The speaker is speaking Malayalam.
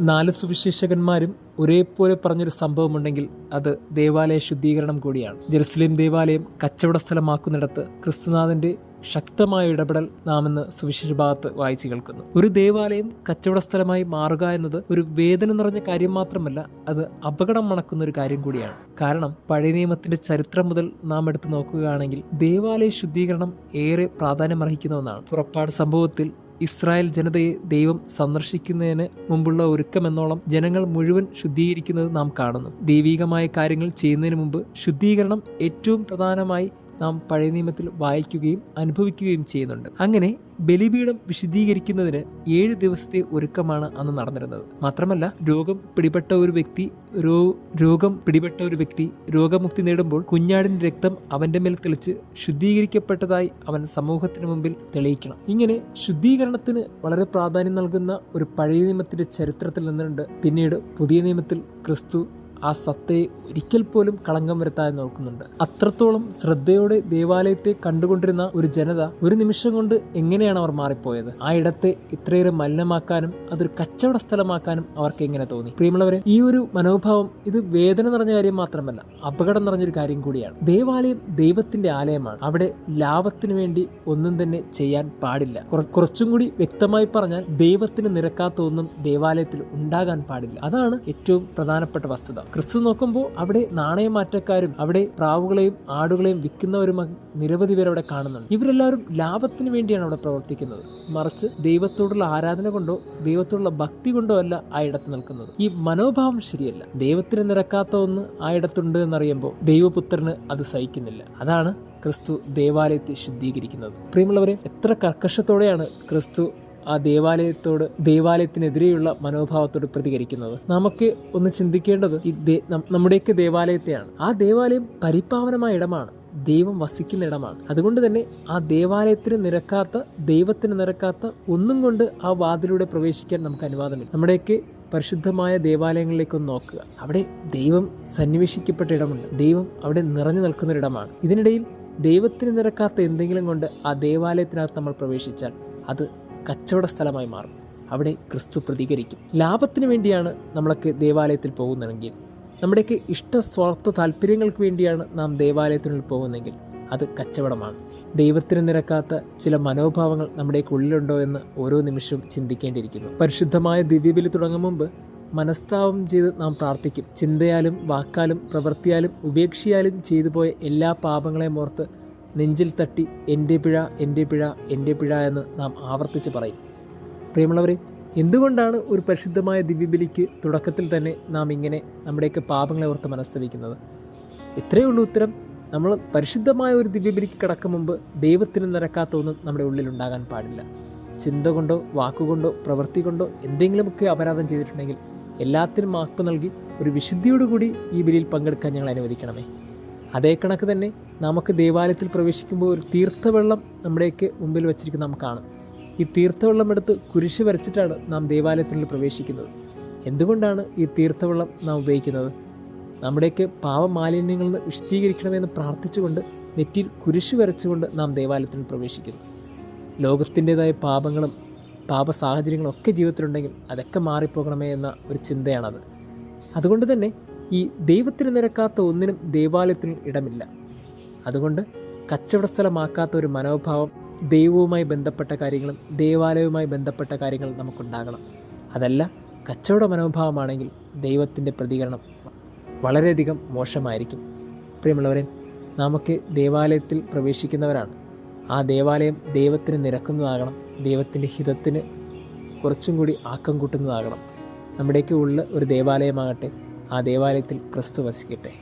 നാല് സുവിശേഷകന്മാരും ഒരേപോലെ പറഞ്ഞൊരു സംഭവമുണ്ടെങ്കിൽ അത് ദേവാലയ ശുദ്ധീകരണം കൂടിയാണ്. ജെറുസലേം ദേവാലയം കച്ചവട സ്ഥലമാക്കുന്നിടത്ത് ക്രിസ്തുനാഥന്റെ ശക്തമായ ഇടപെടൽ നാം ഇന്ന് സുവിശേഷ ഭാഗത്ത് വായിച്ചു കേൾക്കുന്നു. ഒരു ദേവാലയം കച്ചവട സ്ഥലമായി മാറുക എന്നത് ഒരു വേദന നിറഞ്ഞ കാര്യം മാത്രമല്ല അത് അപകടം മണക്കുന്ന ഒരു കാര്യം കൂടിയാണ്. കാരണം പഴയ നിയമത്തിന്റെ ചരിത്രം മുതൽ നാം എടുത്തു നോക്കുകയാണെങ്കിൽ ദേവാലയ ശുദ്ധീകരണം ഏറെ പ്രാധാന്യമർഹിക്കുന്ന ഒന്നാണ്. പുറപ്പാട് സംഭവത്തിൽ ഇസ്രായേൽ ജനതയെ ദൈവം സന്ദർശിക്കുന്നതിന് മുമ്പുള്ള ഒരുക്കമെന്നോളം ജനങ്ങൾ മുഴുവൻ ശുദ്ധീകരിക്കുന്നത് നാം കാണുന്നു. ദൈവികമായ കാര്യങ്ങൾ ചെയ്യുന്നതിന് മുമ്പ് ശുദ്ധീകരണം ഏറ്റവും പ്രധാനമായി നാം പഴയ നിയമത്തിൽ വായിക്കുകയും അനുഭവിക്കുകയും ചെയ്യുന്നുണ്ട്. അങ്ങനെ ബലിപീഠം വിശദീകരിക്കുന്നതിന് ഏഴ് ദിവസത്തെ ഒരുക്കമാണ് അന്ന് നടന്നിരുന്നത്. മാത്രമല്ല രോഗം പിടിപെട്ട ഒരു വ്യക്തി രോഗം പിടിപെട്ട ഒരു വ്യക്തി രോഗമുക്തി നേടുമ്പോൾ കുഞ്ഞാടിന്റെ രക്തം അവന്റെ മേൽ തെളിച്ച് ശുദ്ധീകരിക്കപ്പെട്ടതായി അവൻ സമൂഹത്തിന് മുമ്പിൽ തെളിയിക്കണം. ഇങ്ങനെ ശുദ്ധീകരണത്തിന് വളരെ പ്രാധാന്യം നൽകുന്ന ഒരു പഴയ നിയമത്തിന്റെ ചരിത്രത്തിൽ നിന്നുണ്ട്. പിന്നീട് പുതിയ നിയമത്തിൽ ക്രിസ്തു ആ സത്തയെ ഒരിക്കൽ പോലും കളങ്കം വരുത്താതെ നോക്കുന്നുണ്ട്. അത്രത്തോളം ശ്രദ്ധയോടെ ദേവാലയത്തെ കണ്ടുകൊണ്ടിരുന്ന ഒരു ജനത ഒരു നിമിഷം കൊണ്ട് എങ്ങനെയാണ് അവർ മാറിപ്പോയത്? ആ ഇടത്തെ ഇത്രയേറെ മലിനമാക്കാനും അതൊരു കച്ചവട സ്ഥലമാക്കാനും അവർക്ക് എങ്ങനെ തോന്നി? പ്രിയമുള്ളവരെ ഈ ഒരു മനോഭാവം ഇത് വേദന നിറഞ്ഞ കാര്യം മാത്രമല്ല അപകടം നിറഞ്ഞൊരു കാര്യം കൂടിയാണ്. ദേവാലയം ദൈവത്തിന്റെ ആലയമാണ്. അവിടെ ലാഭത്തിന് വേണ്ടി ഒന്നും തന്നെ ചെയ്യാൻ പാടില്ല. കുറ- കുറച്ചും കൂടി വ്യക്തമായി പറഞ്ഞാൽ ദൈവത്തിന് നിരക്കാത്ത ഒന്നും ദേവാലയത്തിൽ ഉണ്ടാകാൻ പാടില്ല. അതാണ് ഏറ്റവും പ്രധാനപ്പെട്ട വസ്തുത. ക്രിസ്തു നോക്കുമ്പോൾ അവിടെ നാണയമാറ്റക്കാരും അവിടെ പ്രാവുകളെയും ആടുകളെയും വിൽക്കുന്നവരും നിരവധി പേർ അവിടെ കാണുന്നുണ്ട്. ഇവരെല്ലാവരും ലാഭത്തിന് വേണ്ടിയാണ് അവിടെ പ്രവർത്തിക്കുന്നത്. മറിച്ച് ദൈവത്തോടുള്ള ആരാധന കൊണ്ടോ ദൈവത്തോടുള്ള ഭക്തി കൊണ്ടോ അല്ല ആ ഇടത്ത് നിൽക്കുന്നത്. ഈ മനോഭാവം ശരിയല്ല. ദൈവത്തിന് നിരക്കാത്ത ഒന്ന് ആ ഇടത്തുണ്ട് എന്നറിയുമ്പോൾ ദൈവപുത്രന് അത് സഹിക്കുന്നില്ല. അതാണ് ക്രിസ്തു ദേവാലയത്തെ ശുദ്ധീകരിക്കുന്നത്. പ്രിയമുള്ളവരെ എത്ര കർക്കശത്തോടെയാണ് ക്രിസ്തു ആ ദേവാലയത്തോട് ദേവാലയത്തിനെതിരെയുള്ള മനോഭാവത്തോട് പ്രതികരിക്കുന്നത്. നമുക്ക് ഒന്ന് ചിന്തിക്കേണ്ടത് ഈ നമ്മുടെയൊക്കെ ദേവാലയത്തെയാണ്. ആ ദേവാലയം പരിപാവനമായ ഇടമാണ്. ദൈവം വസിക്കുന്ന ഇടമാണ്. അതുകൊണ്ട് തന്നെ ആ ദേവാലയത്തിന് നിരക്കാത്ത ദൈവത്തിന് നിരക്കാത്ത ഒന്നും കൊണ്ട് ആ വാതിലൂടെ പ്രവേശിക്കാൻ നമുക്ക് അനുവാദമില്ല. നമ്മുടെയൊക്കെ പരിശുദ്ധമായ ദേവാലയങ്ങളിലേക്ക് ഒന്ന് നോക്കുക. അവിടെ ദൈവം സന്നിവേശിക്കപ്പെട്ട ഇടമുണ്ട്. ദൈവം അവിടെ നിറഞ്ഞു നിൽക്കുന്ന ഇടമാണ്. ഇതിനിടയിൽ ദൈവത്തിന് നിരക്കാത്ത എന്തെങ്കിലും കൊണ്ട് ആ ദേവാലയത്തിനകത്ത് നമ്മൾ പ്രവേശിച്ചാൽ അത് കച്ചവട സ്ഥലമായി മാറും. അവിടെ ക്രിസ്തു പ്രതികരിക്കും. ലാഭത്തിന് വേണ്ടിയാണ് നമ്മളൊക്കെ ദേവാലയത്തിൽ പോകുന്നതെങ്കിൽ നമ്മുടെയൊക്കെ ഇഷ്ട സ്വാർത്ഥ താല്പര്യങ്ങൾക്ക് വേണ്ടിയാണ് നാം ദേവാലയത്തിനുള്ളിൽ പോകുന്നതെങ്കിൽ അത് കച്ചവടമാണ്. ദൈവത്തിന് നിരക്കാത്ത ചില മനോഭാവങ്ങൾ നമ്മുടെയൊക്കെ ഉള്ളിലുണ്ടോ എന്ന് ഓരോ നിമിഷവും ചിന്തിക്കേണ്ടിയിരിക്കുന്നു. പരിശുദ്ധമായ ദിവ്യബലി തുടങ്ങും മുമ്പ് മനസ്താപം ചെയ്ത് നാം പ്രാർത്ഥിക്കും. ചിന്തയാലും വാക്കാലും പ്രവൃത്തിയാലും ഉപേക്ഷയാലും ചെയ്തു പോയ എല്ലാ പാപങ്ങളെയും ഓർത്ത് നെഞ്ചിൽ തട്ടി എന്റെ പിഴ എന്റെ പിഴ എന്റെ പിഴ എന്ന് നാം ആവർത്തിച്ച് പറയും. പ്രിയമുള്ളവരെ എന്തുകൊണ്ടാണ് ഒരു പരിശുദ്ധമായ ദിവ്യബലിക്ക് തുടക്കത്തിൽ തന്നെ നാം ഇങ്ങനെ നമ്മുടെയൊക്കെ പാപങ്ങളെ ഓർത്ത് മനസ്തവിക്കുന്നത് ഇത്രയേ ഉള്ളൂ ഉത്തരം. നമ്മൾ പരിശുദ്ധമായ ഒരു ദിവ്യബലിക്ക് കടക്കും മുമ്പ് ദൈവത്തിന് നിരക്കാത്ത ഒന്നും നമ്മുടെ ഉള്ളിൽ ഉണ്ടാകാൻ പാടില്ല. ചിന്ത കൊണ്ടോ വാക്കുകൊണ്ടോ പ്രവൃത്തി കൊണ്ടോ എന്തെങ്കിലുമൊക്കെ അപരാധം ചെയ്തിട്ടുണ്ടെങ്കിൽ എല്ലാത്തിനും മാപ്പ് നൽകി ഒരു വിശുദ്ധിയോടുകൂടി ഈ ബലിയിൽ പങ്കെടുക്കാൻ ഞങ്ങൾ അനുവദിക്കണമേ. അതേ കണക്ക് തന്നെ നമുക്ക് ദേവാലയത്തിൽ പ്രവേശിക്കുമ്പോൾ ഒരു തീർത്ഥവെള്ളം നമ്മുടെയൊക്കെ മുമ്പിൽ വെച്ചിരിക്കുന്ന നാം കാണും. ഈ തീർത്ഥവെള്ളം എടുത്ത് കുരിശ് വരച്ചിട്ടാണ് നാം ദേവാലയത്തിൽ പ്രവേശിക്കുന്നത്. എന്തുകൊണ്ടാണ് ഈ തീർത്ഥവെള്ളം നാം ഉപയോഗിക്കുന്നത്? നമ്മുടെയൊക്കെ പാവമാലിന്യങ്ങളിൽ നിന്ന് വിശദീകരിക്കണമെന്ന് പ്രാർത്ഥിച്ചുകൊണ്ട് നെറ്റിയിൽ കുരിശ് വരച്ചുകൊണ്ട് നാം ദേവാലയത്തിൽ പ്രവേശിക്കുന്നു. ലോകത്തിന്റെതായ പാപങ്ങളും പാപ സാഹചര്യങ്ങളും ഒക്കെ ജീവിതത്തിലുണ്ടെങ്കിൽ അതൊക്കെ മാറിപ്പോകണമേ എന്ന ഒരു ചിന്തയാണത്. അതുകൊണ്ട് തന്നെ ഈ ദൈവത്തിന് നിരക്കാത്ത ഒന്നിനും ദേവാലയത്തിന് ഇടമില്ല. അതുകൊണ്ട് കച്ചവട സ്ഥലമാക്കാത്ത ഒരു മനോഭാവം ദൈവവുമായി ബന്ധപ്പെട്ട കാര്യങ്ങളും ദേവാലയവുമായി ബന്ധപ്പെട്ട കാര്യങ്ങളും നമുക്കുണ്ടാകണം. അതല്ല കച്ചവട മനോഭാവമാണെങ്കിൽ ദൈവത്തിന്റെ പ്രതികരണം വളരെയധികം മോശമായിരിക്കും. പ്രിയമുള്ളവരെ നമുക്ക് ദേവാലയത്തിൽ പ്രവേശിക്കുന്നവരാണ്. ആ ദേവാലയം ദൈവത്തിന് നിരക്കുന്നതാകണം ദൈവത്തിന്റെ ഹിതത്തിന് കുറച്ചും കൂടി ആക്കം കൂട്ടുന്നതാകണം. നമ്മുടെയൊക്കെ ഉള്ള ഒരു ദേവാലയമാകട്ടെ ആ ദേവാലയത്തിൽ ക്രിസ്തു വസിക്കട്ടെ.